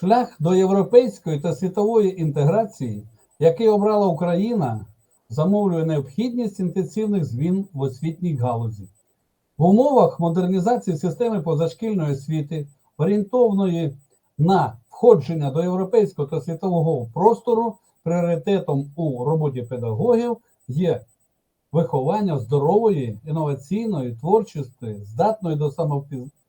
Шлях до європейської та світової інтеграції, який обрала Україна, замовлює необхідність інтенсивних змін в освітній галузі. В умовах модернізації системи позашкільної освіти, орієнтовної на входження до європейського та світового простору, пріоритетом у роботі педагогів є виховання здорової, інноваційної, творчої, здатної до самопіз...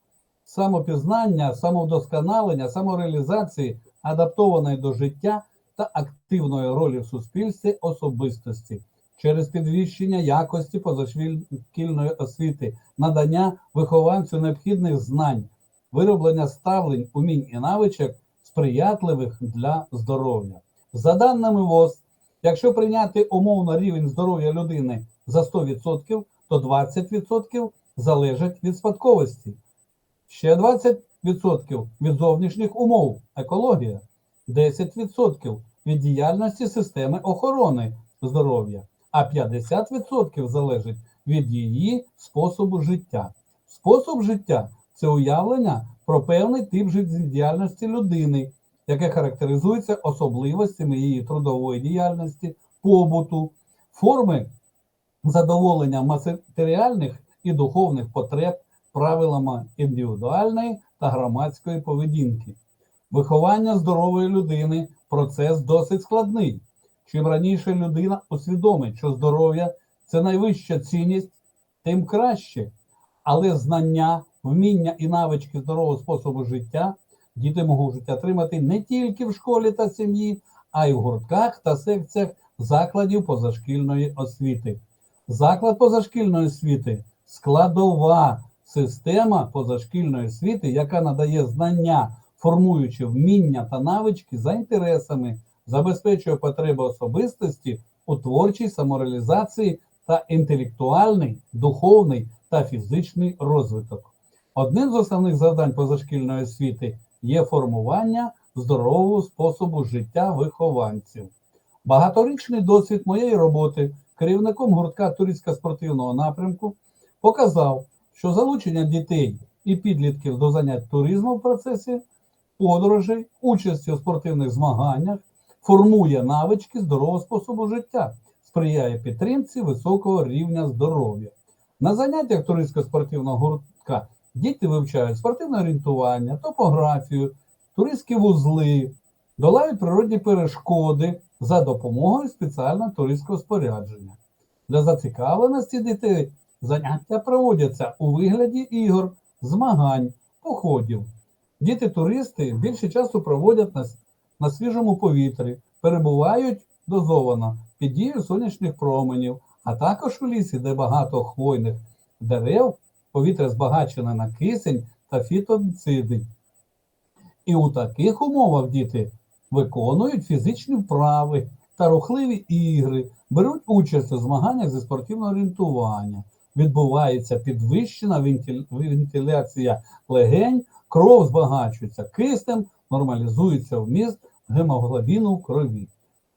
самопізнання, самовдосконалення, самореалізації, адаптованої до життя та активної ролі в суспільстві особистості через підвищення якості позашкільної освіти, надання вихованцю необхідних знань, вироблення ставлень, умінь і навичок, сприятливих для здоров'я. За даними ВОЗ, якщо прийняти умовно рівень здоров'я людини за 100%, то 20% залежать від спадковості, ще 20% від зовнішніх умов, екологія, 10% від діяльності системи охорони здоров'я, а 50% залежить від її способу життя. Спосіб життя це уявлення про певний тип життєдіяльності людини, яке характеризується особливостями її трудової діяльності, побуту, форми задоволення матеріальних і духовних потреб правилами індивідуальної та громадської поведінки. Виховання здорової людини процес досить складний. Чим раніше людина усвідомить, що здоров'я це найвища цінність, тим краще. Але знання, вміння і навички здорового способу життя діти можуть отримати не тільки в школі та сім'ї, а й в гуртках та секціях закладів позашкільної освіти. Заклад позашкільної освіти складова система позашкільної освіти, яка надає знання, формуючи вміння та навички за інтересами, забезпечує потреби особистості у творчій самореалізації та інтелектуальний, духовний та фізичний розвиток. Одним з основних завдань позашкільної освіти є формування здорового способу життя вихованців. Багаторічний досвід моєї роботи керівником гуртка туристсько-спортивного напрямку показав, що залучення дітей і підлітків до занять туризму в процесі подорожей, участі у спортивних змаганнях формує навички здорового способу життя, сприяє підтримці високого рівня здоров'я. На заняттях туристсько-спортивного гуртка діти вивчають спортивне орієнтування, топографію, туристські вузли, долають природні перешкоди за допомогою спеціального туристського спорядження. Для зацікавленості дітей заняття проводяться у вигляді ігор, змагань, походів. Діти-туристи більше часу проводять на, на свіжому повітрі, перебувають дозовано під дією сонячних променів, а також у лісі, де багато хвойних дерев, повітря збагачене на кисень та фітонциди. І у таких умовах діти виконують фізичні вправи та рухливі ігри, беруть участь у змаганнях зі спортивного орієнтування. Відбувається підвищена вентиляція легень, кров збагачується киснем, нормалізується вміст гемоглобіну в крові.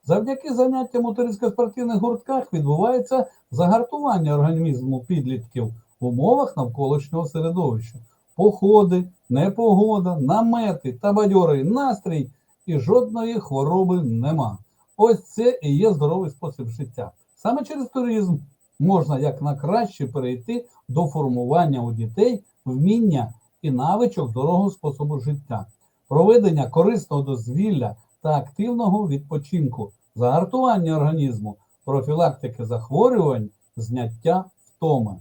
Завдяки заняттям у туристсько-спортивних гуртках відбувається загартування організму підлітків в умовах навколишнього середовища. Походи, непогода, намети та бадьорий настрій і жодної хвороби нема. Ось це і є здоровий спосіб життя. Саме через туризм можна якнакраще перейти до формування у дітей вміння і навичок здорового способу життя, проведення корисного дозвілля та активного відпочинку, загартування організму, профілактики захворювань, зняття втоми.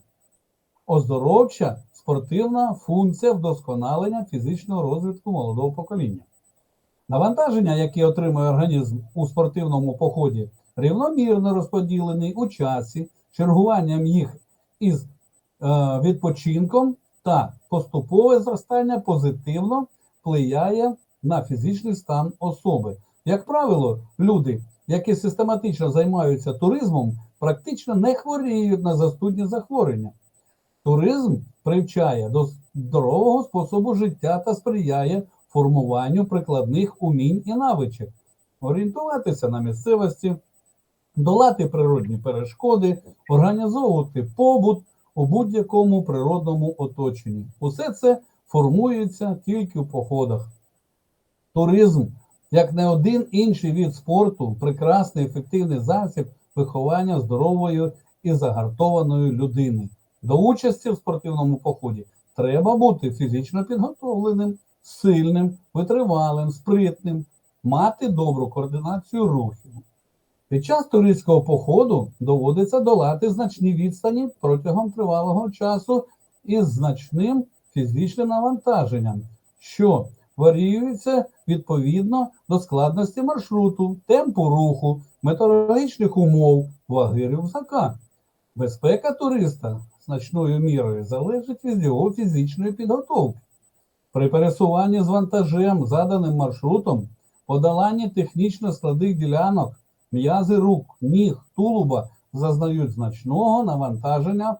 Оздоровча спортивна функція вдосконалення фізичного розвитку молодого покоління. Навантаження, яке отримує організм у спортивному поході, рівномірно розподілений у часі, чергуванням їх із е, відпочинком та поступове зростання позитивно впливає на фізичний стан особи. Як правило, люди, які систематично займаються туризмом, практично не хворіють на застудні захворювання. Туризм привчає до здорового способу життя та сприяє формуванню прикладних умінь і навичок, орієнтуватися на місцевості, долати природні перешкоди, організовувати побут у будь-якому природному оточенні. Усе це формується тільки в походах. Туризм, як не один інший від спорту, прекрасний ефективний засіб виховання здорової і загартованої людини. До участі в спортивному поході треба бути фізично підготовленим, сильним, витривалим, спритним, мати добру координацію рухів. Під час туристського походу доводиться долати значні відстані протягом тривалого часу із значним фізичним навантаженням, що варіюється відповідно до складності маршруту, темпу руху, метеорологічних умов, ваги рюкзака. Безпека туриста значною мірою залежить від його фізичної підготовки. При пересуванні з вантажем, заданим маршрутом, подоланні технічно складних ділянок, м'язи рук, ніг, тулуба зазнають значного навантаження.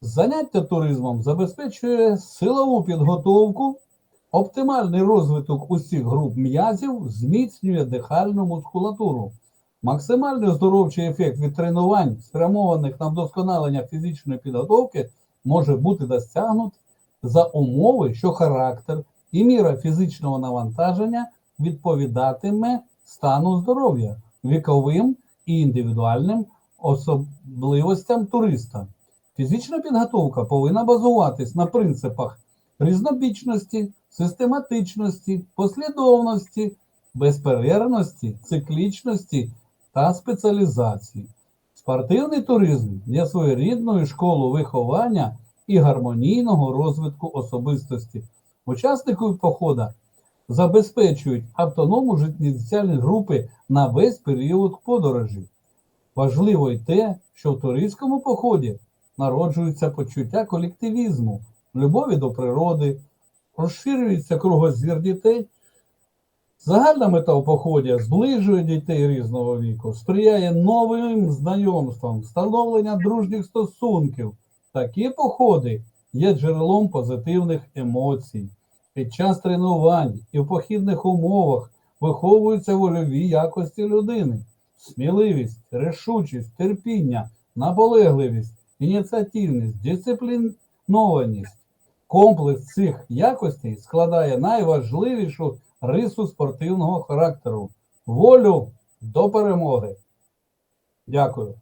Заняття туризмом забезпечує силову підготовку, оптимальний розвиток усіх груп м'язів, зміцнює дихальну мускулатуру. Максимальний оздоровчий ефект від тренувань, спрямованих на вдосконалення фізичної підготовки, може бути досягнут за умови, що характер і міра фізичного навантаження відповідатиме стану здоров'я, віковим і індивідуальним особливостям туриста. Фізична підготовка повинна базуватись на принципах різнобічності, систематичності, послідовності, безперервності, циклічності та спеціалізації. Спортивний туризм є своєрідною школою виховання і гармонійного розвитку особистості. Учасники походу забезпечують автономну життєдіяльні групи на весь період подорожі. Важливо й те, що в туристському поході народжується почуття колективізму, любові до природи, розширюється кругозір дітей. Загальна мета в поході зближує дітей різного віку, сприяє новим знайомствам, встановлення дружніх стосунків. Такі походи є джерелом позитивних емоцій. Під час тренувань і в похідних умовах виховуються вольові якості людини, сміливість, рішучість, терпіння, наполегливість, ініціативність, дисциплінованість. Комплекс цих якостей складає найважливішу рису спортивного характеру волю до перемоги. Дякую.